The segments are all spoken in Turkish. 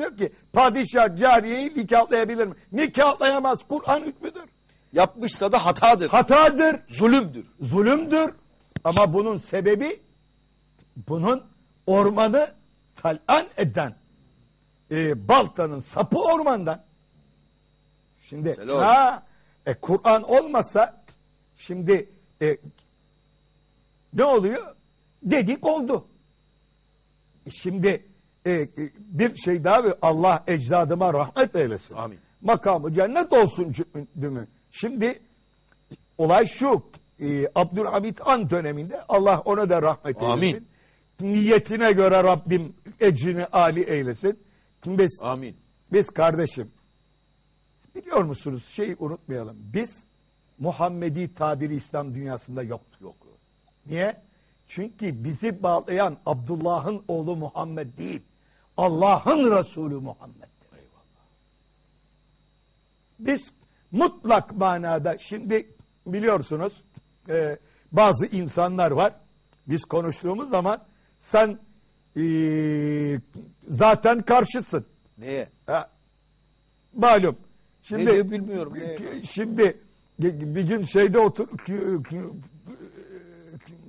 Diyor ki padişah cariyeyi nikahlayabilir mi? Nikahlayamaz. Kur'an hükmüdür. Yapmışsa da hatadır. Hatadır. zulümdür. Zulümdür. Ama bunun sebebi bunun ormanı talan eden e, baltanın sapı ormandan. Şimdi ha, e, Kur'an olmasa şimdi e, ne oluyor? Dedik oldu. E, Şimdi e, e, bir şey daha bir Allah ecdadıma rahmet eylesin. Amin. Makamı cennet olsun cümle. Şimdi olay şu. E, Abdülhamit Han döneminde Allah ona da rahmet Amin. eylesin. Niyetine göre Rabbim ecrini âli eylesin. Biz, Amin. biz kardeşim biliyor musunuz şeyi unutmayalım. Biz Muhammedi tabiri İslam dünyasında yoktu. Yok. Niye? Çünkü bizi bağlayan Abdullah'ın oğlu Muhammed değil. Allah'ın Resulü Muhammed'dir. Eyvallah. Biz mutlak manada şimdi biliyorsunuz e, bazı insanlar var. Biz konuştuğumuz zaman sen e, zaten karşısın. Neye? Ha, malum. Şimdi, Ne diyor bilmiyorum, ne? Şimdi bir gün şeyde otur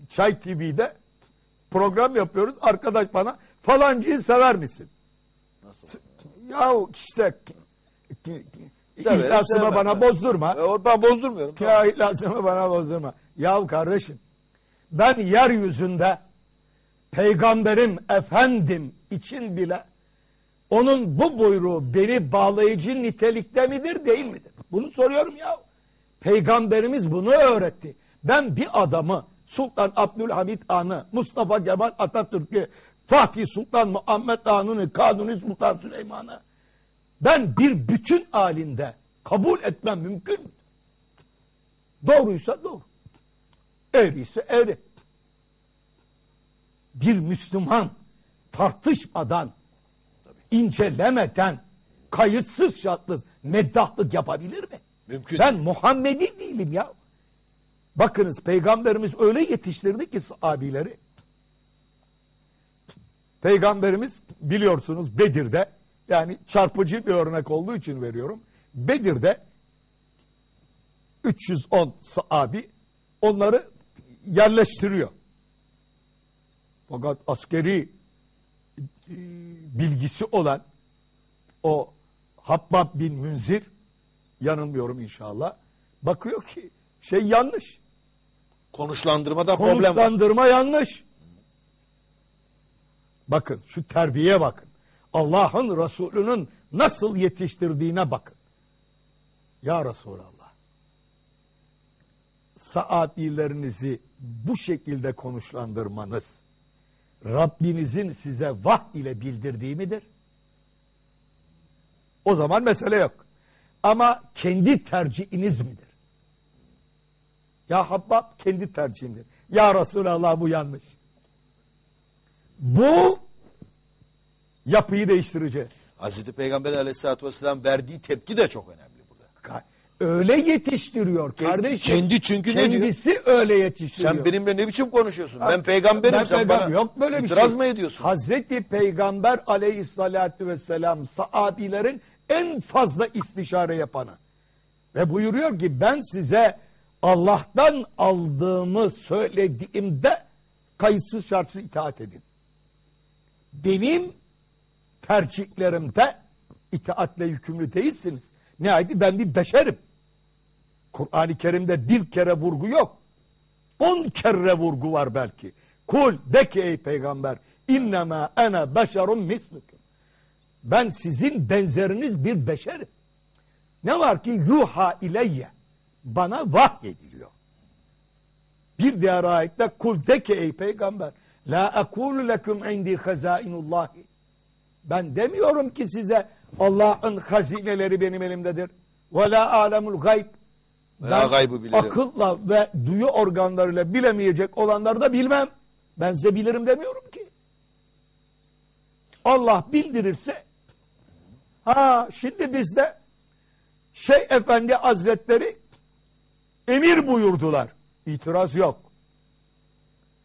Çay TV'de program yapıyoruz. Arkadaş bana falancıyı sever misin? Nasıl? Yahu işte Severim, ihlasımı bana ben. bozdurma. E, o- ben bozdurmuyorum. Tamam. Ya ihlasımı bana bozdurma. Yahu kardeşim ben yeryüzünde peygamberim efendim için bile onun bu buyruğu beni bağlayıcı nitelikte midir değil midir? Bunu soruyorum ya. Peygamberimiz bunu öğretti. Ben bir adamı Sultan Abdülhamit Han'ı, Mustafa Kemal Atatürk'ü, Fatih Sultan Muhammed Han'ını, Kanuni Sultan Süleyman'ı ben bir bütün halinde kabul etmem mümkün mü? Doğruysa doğru. Eğriyse eğri. Bir Müslüman tartışmadan, incelemeden, kayıtsız şartsız meddahlık yapabilir mi? Mümkün Ben Muhammedi değilim ya. Bakınız peygamberimiz öyle yetiştirdi ki sahabileri. Peygamberimiz biliyorsunuz Bedir'de yani çarpıcı bir örnek olduğu için veriyorum. Bedir'de 310 sahabi onları yerleştiriyor. Fakat askeri e, bilgisi olan o Habbab bin Münzir yanılmıyorum inşallah. Bakıyor ki şey yanlış. Konuşlandırmada problem var. Konuşlandırma yanlış. Bakın şu terbiyeye bakın. Allah'ın Resulü'nün nasıl yetiştirdiğine bakın. Ya Resulallah. Sahabilerinizi bu şekilde konuşlandırmanız Rabbinizin size vah ile bildirdiği midir? O zaman mesele yok. Ama kendi tercihiniz midir? Ya Habbab kendi tercihimdir. Ya Resulallah bu yanlış. Bu yapıyı değiştireceğiz. Hazreti Peygamber aleyhissalatü vesselam verdiği tepki de çok önemli burada. Öyle yetiştiriyor kardeşim. kendi çünkü ne diyor? Kendisi öyle yetiştiriyor. Sen benimle ne biçim konuşuyorsun? Ben peygamberim Ben sen peygam- bana yok böyle bir itiraz şey. mı ediyorsun? Hazreti Peygamber aleyhissalatü vesselam sahabilerin en fazla istişare yapanı. Ve buyuruyor ki ben size Allah'tan aldığımı söylediğimde kayıtsız şartsız itaat edin. Benim tercihlerimde itaatle yükümlü değilsiniz. Ne haydi ben bir beşerim. Kur'an-ı Kerim'de bir kere vurgu yok. On kere vurgu var belki. Kul de ki ey peygamber innema ene beşerun mislukum. Ben sizin benzeriniz bir beşerim. Ne var ki yuha ileyye. Bana vahyediliyor. Bir diğer ayette kul de ki ey peygamber la ekulu lekum indi hazainullahi. Ben demiyorum ki size Allah'ın hazineleri benim elimdedir. Ve la alemul gayb. La gaybı bilirim. akılla ve duyu organlarıyla bilemeyecek olanları da bilmem. Ben size bilirim demiyorum ki. Allah bildirirse ha şimdi bizde şey efendi hazretleri emir buyurdular. İtiraz yok.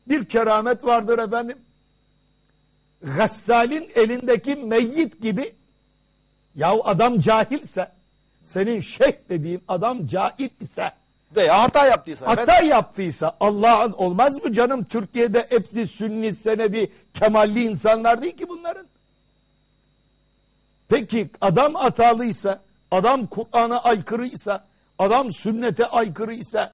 Bir keramet vardır efendim. Gassalin elindeki meyyit gibi Ya adam cahilse, senin şeyh dediğin adam cahil ise, Veya hata yaptıysa. efendim. hata yaptıysa Allah'ın olmaz mı canım? Türkiye'de hepsi sünni senebi kemalli insanlar değil ki bunların. Peki adam hatalıysa, adam Kur'an'a aykırıysa, adam sünnete aykırıysa